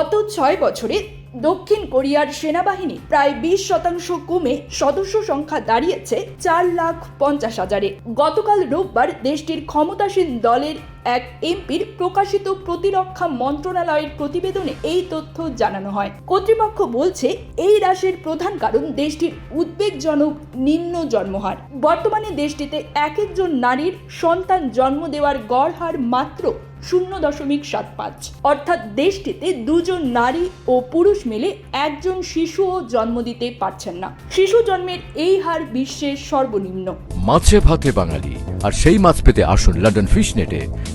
গত ছয় বছরে দক্ষিণ কোরিয়ার সেনাবাহিনী প্রায় বিশ শতাংশ কমে সদস্য সংখ্যা দাঁড়িয়েছে চার লাখ পঞ্চাশ হাজারে। গতকাল রোববার দেশটির ক্ষমতাসীন দলের এক এমপির প্রকাশিত প্রতিরক্ষা মন্ত্রণালয়ের প্রতিবেদনে এই তথ্য জানানো হয়। কর্তৃপক্ষ বলছে, এই হ্রাসের প্রধান কারণ দেশটির উদ্বেগজনক নিম্ন জন্মহার। বর্তমানে দেশটিতে এক একজন নারীর সন্তান জন্ম দেওয়ার গড় হার মাত্র শূন্য দশমিক সাত পাঁচ। অর্থাৎ দেশটিতে দুজন নারী ও পুরুষ মিলে একজন শিশুও জন্ম দিতে পারছেন না। শিশু জন্মের এই হার বিশ্বের সর্বনিম্ন। মাছে ভাতে বাঙালি, আর সেই মাছ পেতে আসুন লন্ডন ফিশ নেটে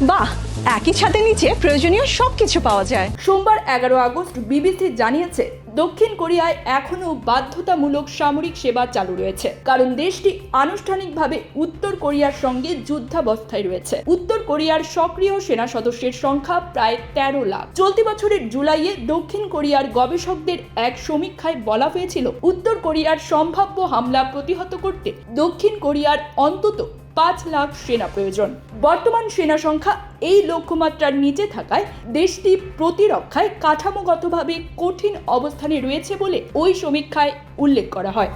বাহ, একই ছাদের নিচে প্রয়োজনীয় সবকিছু পাওয়া যায়। সোমবার এগারো আগস্ট বিবিসি জানিয়েছে, দক্ষিণ কোরিয়ায় এখনও বাধ্যতামূলক সামরিক সেবা চালু রয়েছে। কারণ দেশটি আনুষ্ঠানিকভাবে উত্তর কোরিয়ার সঙ্গে যুদ্ধাবস্থায় রয়েছে। উত্তর কোরিয়ার সক্রিয় সেনা সদস্যের সংখ্যা প্রায় তেরো লাখ। চলতি বছরের জুলাইয়ে দক্ষিণ কোরিয়ার গবেষকদের এক সমীক্ষায় বলা হয়েছিল, উত্তর কোরিয়ার সম্ভাব্য হামলা প্রতিহত করতে দক্ষিণ কোরিয়ার অন্তত পাঁচ লাখ সেনা প্রয়োজন। বর্তমান সেনা সংখ্যা এই লক্ষ্যমাত্রার নিচে থাকায় দেশটি প্রতিরক্ষায় কাঠামোগতভাবে কঠিন অবস্থানে রয়েছে বলে ওই সমীক্ষায় উল্লেখ করা হয়।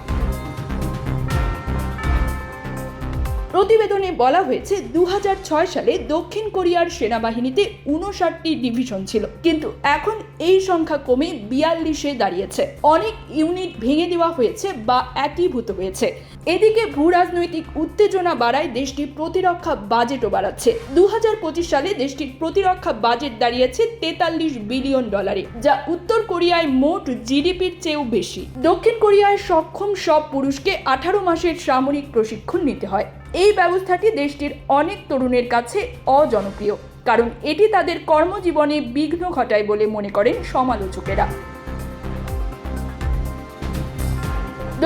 প্রতিবেদনে বলা হয়েছে দু হাজার ছয় সালে দক্ষিণ কোরিয়ার সেনাবাহিনীতে উনষাটটি ডিভিশন ছিল। কিন্তু এখন এই সংখ্যা কমে বিয়াল্লিশে দাঁড়িয়েছে। অনেক ইউনিট ভেঙে দেওয়া হয়েছে বা একীভূত হয়েছে। এদিকে ভূ রাজনৈতিক উত্তেজনা বাড়ায় দেশটি প্রতিরক্ষা বাজেটও বাড়াচ্ছে। দু হাজার পঁচিশ সালে দেশটির প্রতিরক্ষা বাজেট দাঁড়িয়েছে তেতাল্লিশ বিলিয়ন ডলারে, যা উত্তর কোরিয়ায় মোট জিডিপির চেয়েও বেশি। দক্ষিণ কোরিয়ায় সক্ষম সব পুরুষকে আঠারো মাসের সামরিক প্রশিক্ষণ নিতে হয়। এই ব্যবস্থাটি দেশটির অনেক তরুণের কাছে অজনপ্রিয়, কারণ এটি তাদের কর্মজীবনে বিঘ্ন ঘটায় বলে মনে করেন সমালোচকেরা।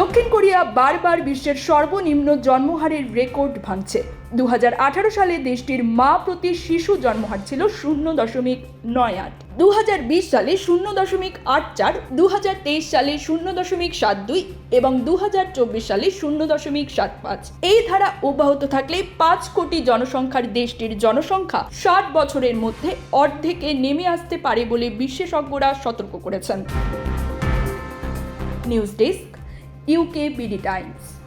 দক্ষিণ কোরিয়া বারবার বিশ্বের সর্বনিম্ন জন্মহারের রেকর্ড ভাঙছে। দু হাজার আঠারো সালে দেশটির মা প্রতি শিশু জন্মহার ছিল শূন্য দশমিক নয় আট। দু সালে শূন্য দশমিক আট চার দু সালে শূন্য দশমিক সাত দুই এবং দুহাজার চব্বিশ সালে শূন্য দশমিক সাত পাঁচ। এই ধারা অব্যাহত থাকলে পাঁচ কোটি জনসংখ্যার দেশটির জনসংখ্যা ষাট বছরের মধ্যে অর্ধেকে নেমে আসতে পারে বলে বিশেষজ্ঞরা সতর্ক করেছেন। News desk UK BD Times.